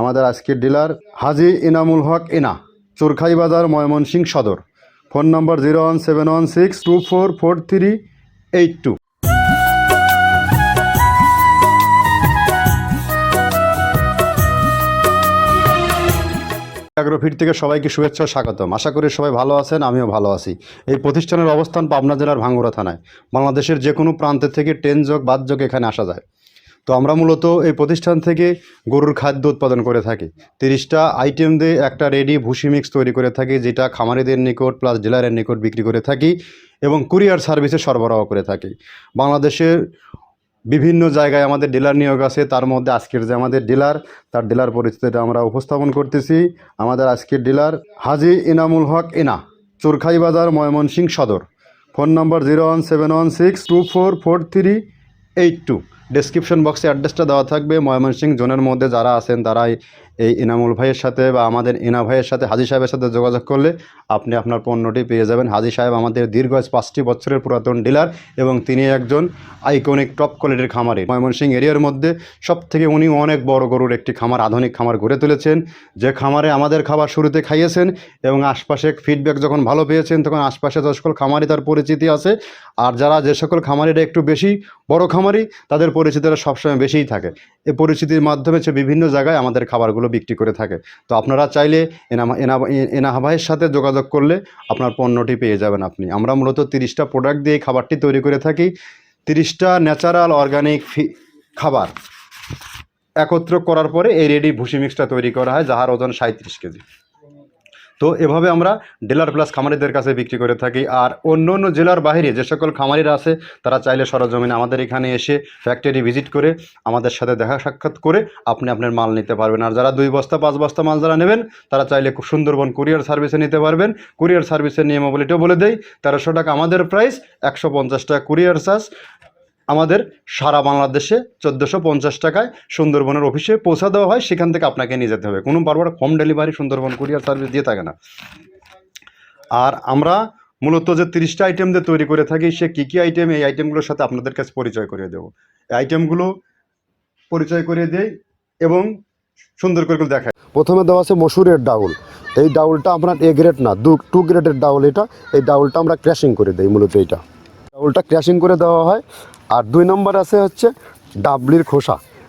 আমাদের আজকের ডিলার হাজি ইনামুল হক ইনা, Chorkhai Bazar, Mymensingh Sadar. Phone number zero one seven one six two four four three eight two. Agrofit থেকে সবাইকে শুভেচ্ছা স্বাগতম। আশা করি সবাই ভালো আছেন, আমিও ভালো আছি। এই প্রতিষ্ঠানের অবস্থান পাবনা জেলার ভাঙ্গুড়া থানায়। বাংলাদেশের যে কোনো প্রান্তের থেকে ট্রেন যোগ বাদ যোগ এখানে আসা যায়। তো আমরা মূলত এই প্রতিষ্ঠান থেকে গরুর খাদ্য উৎপাদন করে থাকি। তিরিশটা আইটেম দিয়ে একটা রেডি ভুসি মিক্স তৈরি করে থাকি, যেটা খামারিদের নিকট প্লাস ডিলারের নিকট বিক্রি করে থাকি এবং কুরিয়ার সার্ভিসে সরবরাহ করে থাকি। বাংলাদেশের বিভিন্ন জায়গায় আমাদের ডিলার নিয়োগ আছে, তার মধ্যে আজকের যে আমাদের ডিলার, তার ডিলার পরিস্থিতিটা আমরা উপস্থাপন করতেছি। আমাদের আজকের ডিলার হাজি ইনামুল হক ইনা Chorkhai Bazar, Mymensingh Sadar. Phone number zero one seven one six two four four three eight two description বক্সে অ্যাড্রেসটা দেওয়া থাকবে। ময়মনসিংহ জোনের মধ্যে যারা আছেন তারাই এই ইনামুল ভাইয়ের সাথে বা আমাদের ইনা ভাইয়ের সাথে হাজি সাহেবের সাথে যোগাযোগ করলে আপনি আপনার পণ্যটি পেয়ে যাবেন। হাজি সাহেব আমাদের দীর্ঘ পাঁচটি বছরের পুরাতন ডিলার এবং তিনি একজন আইকনিক টপ কোয়ালিটির খামারি। ময়মনসিং এরিয়ার মধ্যে সব থেকে উনি অনেক বড় গরুর একটি খামার, আধুনিক খামার গড়ে তুলেছেন। যে খামারে আমাদের খাবার শুরুতে খাইয়েছেন এবং আশপাশে ফিডব্যাক যখন ভালো পেয়েছেন, তখন আশপাশে যে সকল খামারি তার পরিচিতি আছে। আর যারা যে সকল খামারিরা একটু বেশি বড় খামারি, তাদের পরিচিতিরা সবসময় বেশিই থাকে। এই পরিচিতির মাধ্যমে সে বিভিন্ন জায়গায় আমাদের খাবারগুলো বিক্রি করে থাকে। তো আপনারা চাইলে এনা এনা এনাহা ভাইয়ের সাথে যোগাযোগ করলে আপনার পণ্যটি পেয়ে যাবেন আপনি। আমরা মূলত তিরিশটা প্রোডাক্ট দিয়ে খাবারটি তৈরি করে থাকি। তিরিশটা ন্যাচারাল অর্গানিক খাবার একত্র করার পরে এই রেডি ভুসি মিক্সটা তৈরি করা হয়, যাহার ওজন সাঁত্রিশ কেজি। তো এভাবে আমরা ডিলার প্লাস খামারিদের কাছে বিক্রি করে থাকি। আর অন্য অন্য জেলার বাইরে যে সকল খামারিরা আছে, তারা চাইলে সরজমিনে আমাদের এখানে এসে ফ্যাক্টরি ভিজিট করে আমাদের সাথে দেখা সাক্ষাৎ করে আপনি আপনার মাল নিতে পারবেন। আর যারা দুই বস্তা, পাঁচ বস্তা মাল যারা নেবেন, তারা চাইলে খুব সুন্দরবন কুরিয়ার সার্ভিসে নিতে পারবেন। কুরিয়ার সার্ভিসের নিয়মাবলীটাও বলে দেই, তেরোশো টাকা আমাদের প্রাইস একশো পঞ্চাশ টাকা কুরিয়ার চার্জ। আমাদের সারা বাংলাদেশে চোদ্দোশো পঞ্চাশ টাকায় সুন্দরবনের অফিসে পৌঁছা দেওয়া হয়, সেখান থেকে আপনাকে নিয়ে যেতে হবে। কোনো বারবার home delivery Sundarban courier service দিয়ে থাকে না। আর আমরা মূলত যে তিরিশটা আইটেম দিয়ে তৈরি করে থাকি, সে কী কী আইটেম এই আইটেমগুলোর সাথে আপনাদের কাছে পরিচয় করিয়ে দেবো। এই আইটেমগুলো পরিচয় করিয়ে দেই এবং সুন্দর করে দেখায় প্রথমে দেওয়া আছে মসুরের ডাউল। এই ডাউলটা আপনার এ গ্রেড না, দু টু গ্রেডের ডাউল এটা। এই ডাউলটা আমরা ক্র্যাশিং করে দিই মূলত এইটা। ডাউলটা ক্র্যাশিং করে দেওয়া হয়। আর দুই নম্বর আছে হচ্ছে ডাবলির খোসা।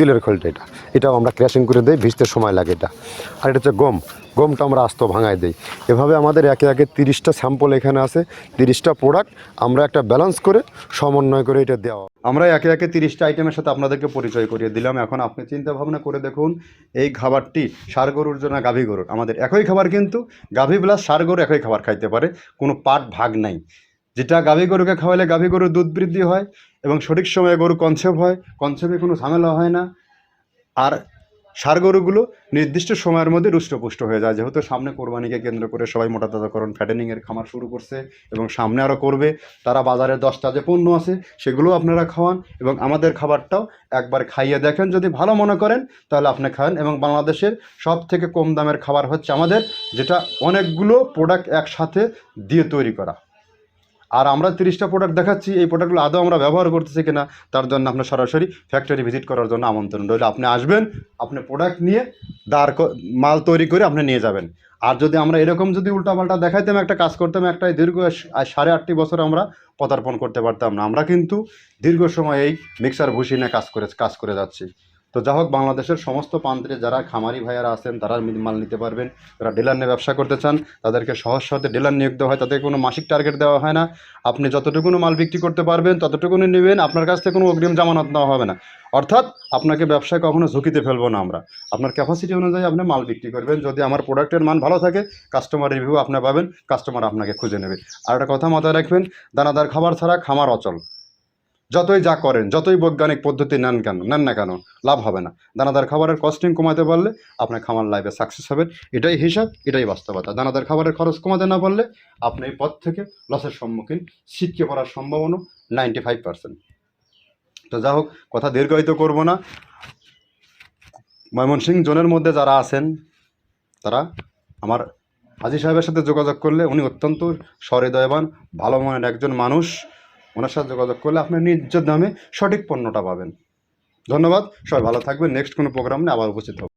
তিলের খোলটা এটা। এটাও আমরা ক্র্যাশিং করে দিই, ভিজতে সময় লাগে এটা। আর এটা হচ্ছে গম। গমটা আমরা আস্ত ভাঙায় দিই। এভাবে আমাদের একে একে তিরিশটা স্যাম্পল এখানে আছে, তিরিশটা প্রোডাক্ট আমরা একটা ব্যালেন্স করে সমন্বয় করে এটা দেওয়া। আমরা একে একে তিরিশটা আইটেমের সাথে আপনাদেরকে পরিচয় করিয়ে দিলাম। এখন আপনি চিন্তা ভাবনা করে দেখুন, এই খাবারটি সার গরুর জন্য গাভী গরুর। আমাদের একই খাবার কিন্তু গাভী প্লাস সার গরু একই খাবার খাইতে পারে। কোনো পাট ভাগ নাই। যেটা গাভী গরুকে খাওয়ালে গাভী গরুর দুধ বৃদ্ধি হয় এবং সঠিক সময়ে গরু কনসেপ্ট হয়, কনসেপ্টে কোনো ঝামেলা হয় না। আর সার গরুগুলো নির্দিষ্ট সময়ের মধ্যে রুষ্টপুষ্ট হয়ে যায়। যেহেতু সামনে কোরবানিকে কেন্দ্র করে সবাই মোটা তাজাকরণ ফ্যাটেনিংয়ের খামার শুরু করছে এবং সামনে আরও করবে। তারা বাজারে দশটা যে পণ্য আছে সেগুলো আপনারা খাওয়ান এবং আমাদের খাবারটাও একবার খাইয়ে দেখেন। যদি ভালো মনে করেন, তাহলে আপনি খান এবং বাংলাদেশের সব থেকে কম দামের খাবার হচ্ছে আমাদের, যেটা অনেকগুলো প্রোডাক্ট একসাথে দিয়ে তৈরি করা। আর আমরা তিরিশটা প্রোডাক্ট দেখাচ্ছি, এই প্রোডাক্টগুলো আদৌ আমরা ব্যবহার করতেছি কিনা, তার জন্য আপনার সরাসরি ফ্যাক্টরি ভিজিট করার জন্য আমন্ত্রণ রইল। আপনি আসবেন, আপনি প্রোডাক্ট নিয়ে দাঁড় মাল তৈরি করে আপনি নিয়ে যাবেন। আর যদি আমরা এরকম যদি উল্টাপাল্টা দেখাইতাম, একটা কাজ করতাম, একটা দীর্ঘ সাড়ে আটটি বছর আমরা পদার্পণ করতে পারতাম না। আমরা কিন্তু দীর্ঘ সময় এই মিক্সার ভুসি নিয়ে কাজ করে কাজ করে যাচ্ছি। তো যা হোক, বাংলাদেশের সমস্ত প্রান্তে যারা খামারি ভাইয়ারা আছেন, তারা মাল নিতে পারবেন। যারা ডিলার নিয়ে ব্যবসা করতে চান, তাদেরকে সহজ সহজে ডিলার নিয়োগ দেওয়া হয়। তাদের কোনো মাসিক টার্গেট দেওয়া হয় না। আপনি যতটুকুনো মাল বিক্রি করতে পারবেন ততটুকুনি নেবেন। আপনার কাছ থেকে কোনো অগ্রিম জামানত নেওয়া হবে না। অর্থাৎ আপনাকে ব্যবসায় কখনো ঝুঁকিতে ফেলব না আমরা। আপনার ক্যাপাসিটি অনুযায়ী আপনি মাল বিক্রি করবেন। যদি আমার প্রোডাক্টের মান ভালো থাকে কাস্টমার রিভিউ আপনি পাবেন কাস্টমার আপনাকে খুঁজে নেবে। আর একটা কথা মাথায় রাখবেন, দানাদার খাবার ছাড়া খামার অচল। যতই যা করেন, যতই বৈজ্ঞানিক পদ্ধতি নেন কেন, নেন না কেন, লাভ হবে না। দানাদার খাবারের কস্টিং কমাতে পারলে আপনার খামার লাইফে সাকসেস হবেন। এটাই হিসাব, এটাই বাস্তবতা। দানাদার খাবারের খরচ কমাতে না পারলে আপনি এই পথ থেকে লসের সম্মুখীন ছিটকে পড়ার সম্ভাবনা নাইনটি ফাইভ পার্সেন্ট তো যা হোক, কথা দীর্ঘায়িত করব না। ময়মনসিংহ জোনের মধ্যে যারা আছেন, তারা আমার হাজি সাহেবের সাথে যোগাযোগ করলে উনি অত্যন্ত সহৃদয়বান, ভালো মনের একজন মানুষ। ওনার সাথে যোগাযোগ করলে আপনি নিজের দামে সঠিক পণ্যটা পাবেন। ধন্যবাদ, সবাই ভালো থাকবেন। নেক্সট কোনো প্রোগ্রাম আবার উপস্থিত হব।